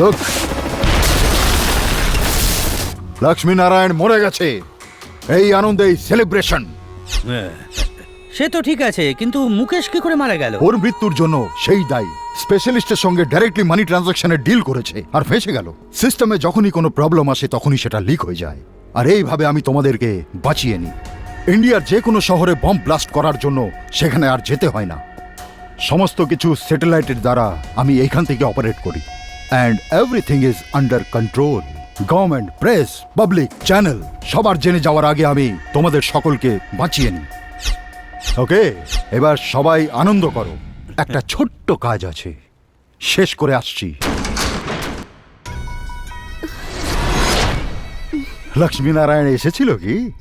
লোক। লক্ষ্মী নারায়ণ মরে গেছে। এই আনন্দে সেলিব্রেশন সে তো ঠিক আছে কিন্তু মুকেশ কি করে মারা গেল? ওর মৃত্যুর জন্য সেই দায়ী। স্পেশালিস্টের সঙ্গে ডাইরেক্টলি মানি ট্রানজাকশনের ডিল করেছে আর ফেসে গেল। সিস্টেমে যখনই কোনো প্রবলেম আসে তখনই সেটা লিক হয়ে যায়। আর এইভাবে আমি তোমাদেরকে বাঁচিয়ে নিই। ইন্ডিয়ার যে কোনো শহরে বম্ব ব্লাস্ট করার জন্য সেখানে আর যেতে হয় না। সমস্ত কিছু স্যাটেলাইটের দ্বারা আমি এইখান থেকে অপারেট করি। And everything is under control government press public channel সবার জেনে যাওয়ার আগে আমি তোমাদের সকলকে বাঁচিয়ে নিই। ওকে এবার সবাই আনন্দ করো। একটা ছোট্ট কাজ আছে। শেষ করে আসছি। লক্ষ্মীনারায়ণ এসেছিল কি?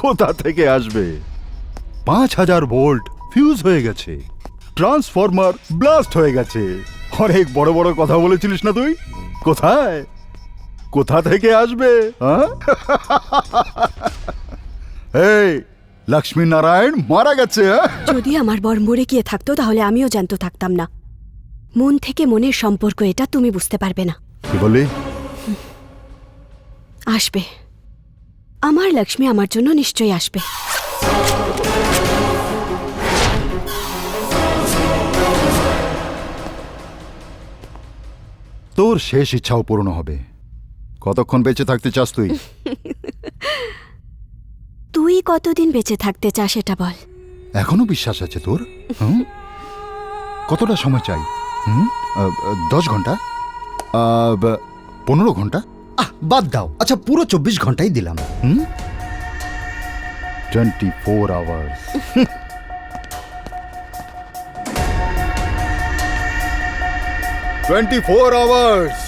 কোথা থেকে আসবে? পাঁচ হাজার ভোল্ট ফিউজ হয়ে গেছে। ট্রান্সফরমার ব্লাস্ট হয়ে গেছে। অনেক বড় বড় কথা বলেছিলিস না তুই? কোথায়? কোথা থেকে আসবে হ্যাঁ? এই লক্ষ্মী নারায়ণ মারা গেছে হ্যাঁ? যদি আমার বর মরে গিয়ে থাকতো তাহলে আমিও জ্যান্ত থাকতাম না। মন থেকে মনের সম্পর্ক এটা তুমি বুঝতে পারবে না। কি বললি? আসবে। আমার লক্ষ্মী আমার জন্য নিশ্চয়ই আসবে। তোর শেষ ইচ্ছাও পূর্ণ হবে। কতক্ষণ বেঁচে থাকতে চাস তুই? তুই কতদিন বেঁচে থাকতে চাস এটা বল। এখনও বিশ্বাস আছে তোর? হুম? কতটা সময় চাই? হুম? দশ ঘণ্টা? পনেরো ঘণ্টা? আহ বাদ দাও। আচ্ছা পুরো চব্বিশ ঘন্টাই দিলাম। হুম? Twenty four hours twenty four hours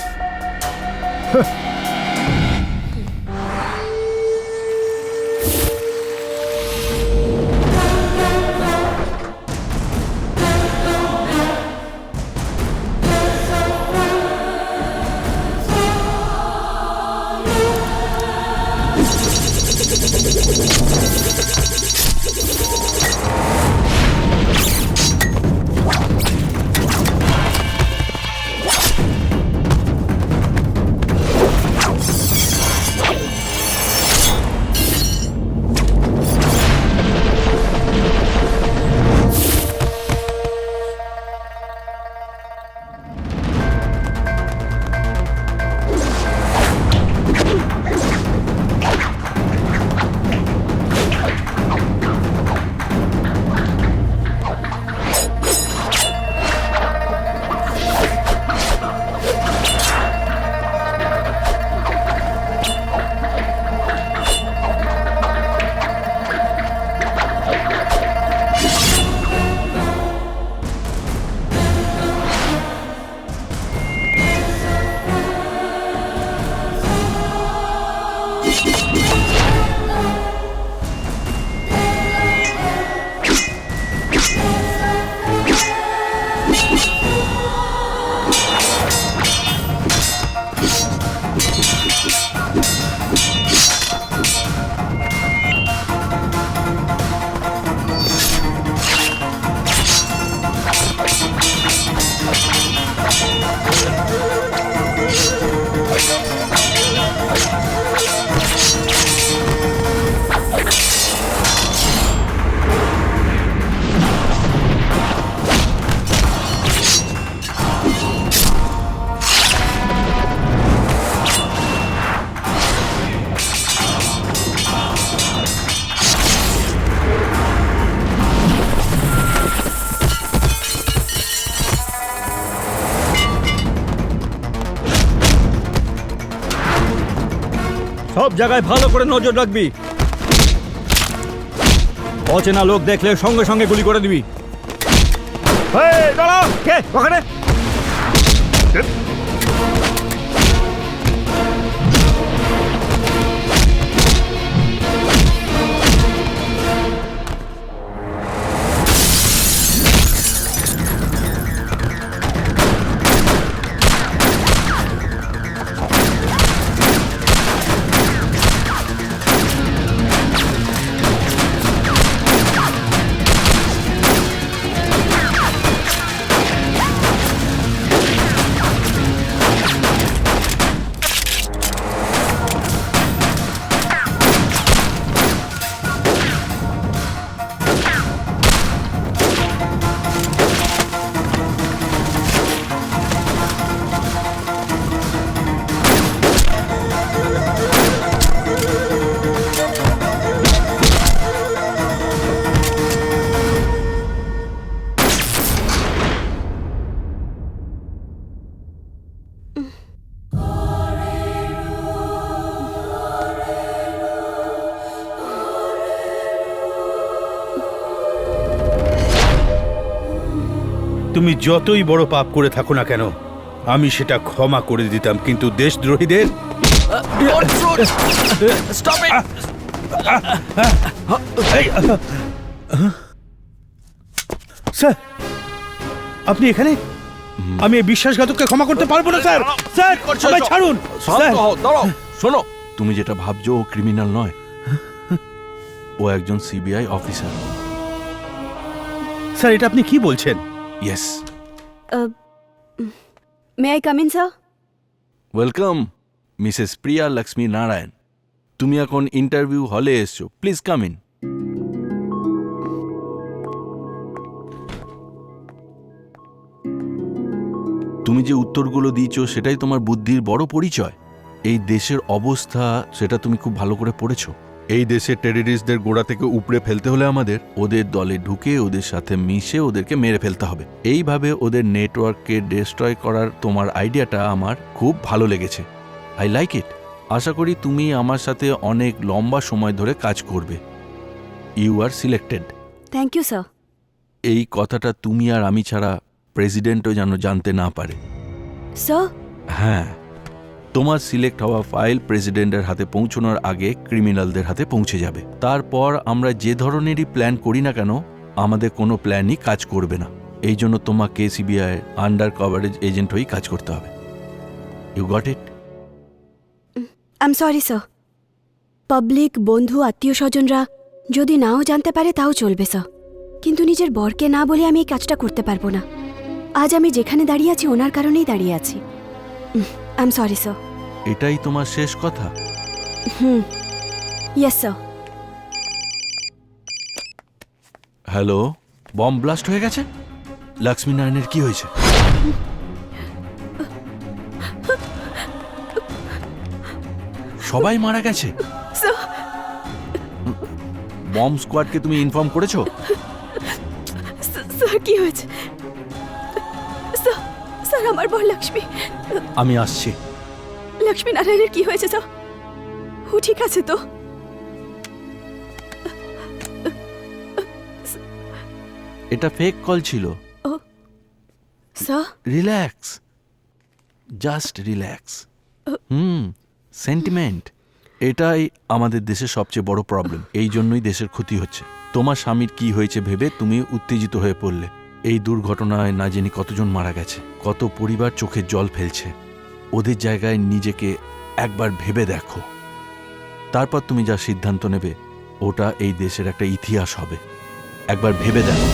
সব জায়গায় ভালো করে নজর রাখবি। অচেনা লোক দেখলে সঙ্গে সঙ্গে গুলি করে দিবি? ওখানে? তুমি যতই বড় পাপ করে থাকো না কেন আমি সেটা ক্ষমা করে দিতাম কিন্তু দেশদ্রোহীদের স্যার আপনি এখানে? আমি এই বিশ্বাসঘাতককে ক্ষমা করতে পারব না স্যার। স্যার আমায় ছাড়ুন। শান্ত স্যার। দাঁড়াও শোনো। তুমি যেটা ভাবছ ও ক্রিমিনাল নয়। ও একজন সিবিআই অফিসার। স্যার এটা আপনি কি বলছেন? Yes may I come in sir welcome Mrs Priya Lakshmi Narayan তুমি এখন ইন্টারভিউ হলে এসছো। প্লিজ কাম ইন তুমি যে উত্তরগুলো দিয়েছ সেটাই তোমার বুদ্ধির বড় পরিচয়। এই দেশের অবস্থা সেটা তুমি খুব ভালো করে পড়েছো। এই দেশের টেররিস্টদের গোড়া থেকে উপড়ে ফেলতে হলে আমাদের ওদের দলে ঢুকে ওদের সাথে মিশে ওদেরকে মেরে ফেলতে হবে। এইভাবে ওদের নেটওয়ার্ককে ডিস্ট্রয় করার তোমার আইডিয়াটা আমার খুব ভালো লেগেছে। আই লাইক ইট আশা করি তুমি আমার সাথে অনেক লম্বা সময় ধরে কাজ করবে। You are selected thank you sir এই কথাটা তুমি আর আমি ছাড়া প্রেসিডেন্টও যেন জানতে না পারে। স্যার হ্যাঁ। তোমার সিলেক্ট হওয়া ফাইল প্রেসিডেন্টের হাতে পৌঁছানোর আগে ক্রিমিনালদের হাতে পৌঁছে যাবে। তারপর আমরা যে ধরনেরই প্ল্যান করি না কেন, আমাদের কোনো প্ল্যানই কাজ করবে না। এই জন্য তোমাকে সিবিআই আন্ডার কভারেজ এজেন্ট হয়েই কাজ করতে হবে। You got it I am sorry sir public বন্ধু আত্মীয় স্বজনরা যদি নাও জানতে পারে তাও চলবে স্যার কিন্তু নিজের বরকে না বলে আমি এই কাজটা করতে পারব না। আজ আমি যেখানে দাঁড়িয়ে আছি, ওনার কারণেই দাঁড়িয়ে আছি। আই এম সরি স্যার এটাই তোমার শেষ কথা? হুম। Yes sir hello bomb blast হয়ে গেছে? লক্ষ্মী নারায়ণের কি হয়েছে? সবাই মারা গেছে? বম স্কোয়াডকে তুমি ইনফর্ম করেছ? স্যার কি হয়েছে? স্যার আমার বর লক্ষ্মী। আমি আসছি। লক্ষ্মী নারায়ণের কি হয়েছে স্যার ও ঠিক আছে তো? এটা ফেক কল ছিল। Sir relax just relax hmm sentiment এটাই আমাদের দেশের সবচেয়ে বড় প্রবলেম এই জন্যই দেশের ক্ষতি হচ্ছে। তোমার স্বামীর কি হয়েছে ভেবে তুমি উত্তেজিত হয়ে পড়লে। এই দুর্ঘটনায় না জেনে কতজন মারা গেছে কত পরিবার চোখে জল ফেলছে। ওদের জায়গায় নিজেকে একবার ভেবে দেখো। তারপর তুমি যা সিদ্ধান্ত নেবে ওটা এই দেশের একটা ইতিহাস হবে। একবার ভেবে দেখো।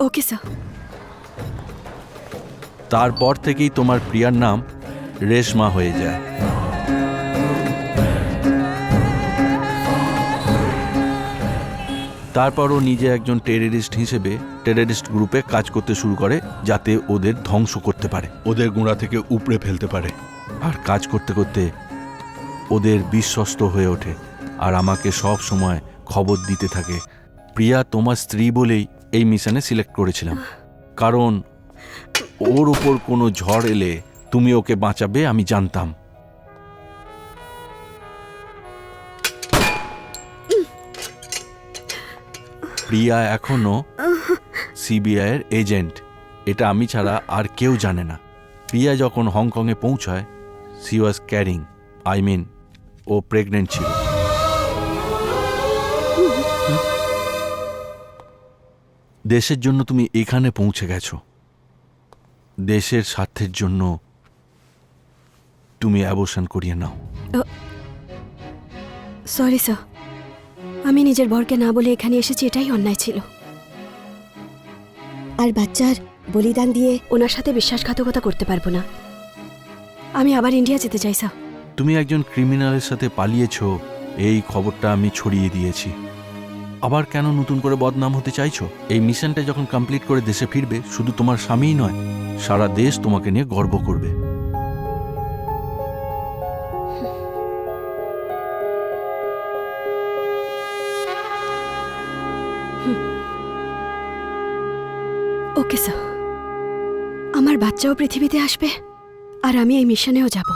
Okay sir. তারপর থেকেই তোমার প্রিয়ার নাম রেশমা হয়ে যায়। তারপর ও নিজে একজন টেররিস্ট হিসেবে টেররিস্ট গ্রুপে কাজ করতে শুরু করে যাতে ওদের ধ্বংস করতে পারে। ওদের গোড়া থেকে উপড়ে ফেলতে পারে। আর কাজ করতে করতে ওদের বিশ্বস্ত হয়ে ওঠে আর আমাকে সব সময় খবর দিতে থাকে। প্রিয়া তোমার স্ত্রী বলেই এই মিশনে সিলেক্ট করেছিলাম। কারণ ওর উপর কোনো ঝড় এলে তুমি ওকে বাঁচাবে আমি জানতাম। প্রিয়া এখনও সিবিআই এর এজেন্ট। এটা আমি ছাড়া আর কেউ জানে না। প্রিয়া যখন হংকংয়ে পৌঁছায় she was carrying I mean O pregnant ছিল। দেশের জন্য তুমি এখানে পৌঁছে গেছো। দেশের স্বার্থের জন্য তুমি অ্যাবর্শন করিয়ে নাও। সরি স্যার আমি নিজের বরকে না বলে এখানে এসেছি, এটাই অন্যায় ছিল। আর বাচ্চার বলিদান দিয়ে ওনার সাথে বিশ্বাসঘাতকতা করতে পারব না। আমি আবার ইন্ডিয়া যেতে চাই, স্যার। তুমি একজন ক্রিমিনালের সাথে পালিয়েছো, এই খবরটা আমি ছড়িয়ে দিয়েছি। আবার কেন নতুন করে বদনাম হতে চাইছো? এই মিশনটা যখন কমপ্লিট করে দেশে ফিরবে, শুধু তোমার স্বামীই নয়, সারা দেশ তোমাকে নিয়ে গর্ব করবে। বাচ্চাও পৃথিবীতে আসবে। আর আমি এই মিশনেও যাব।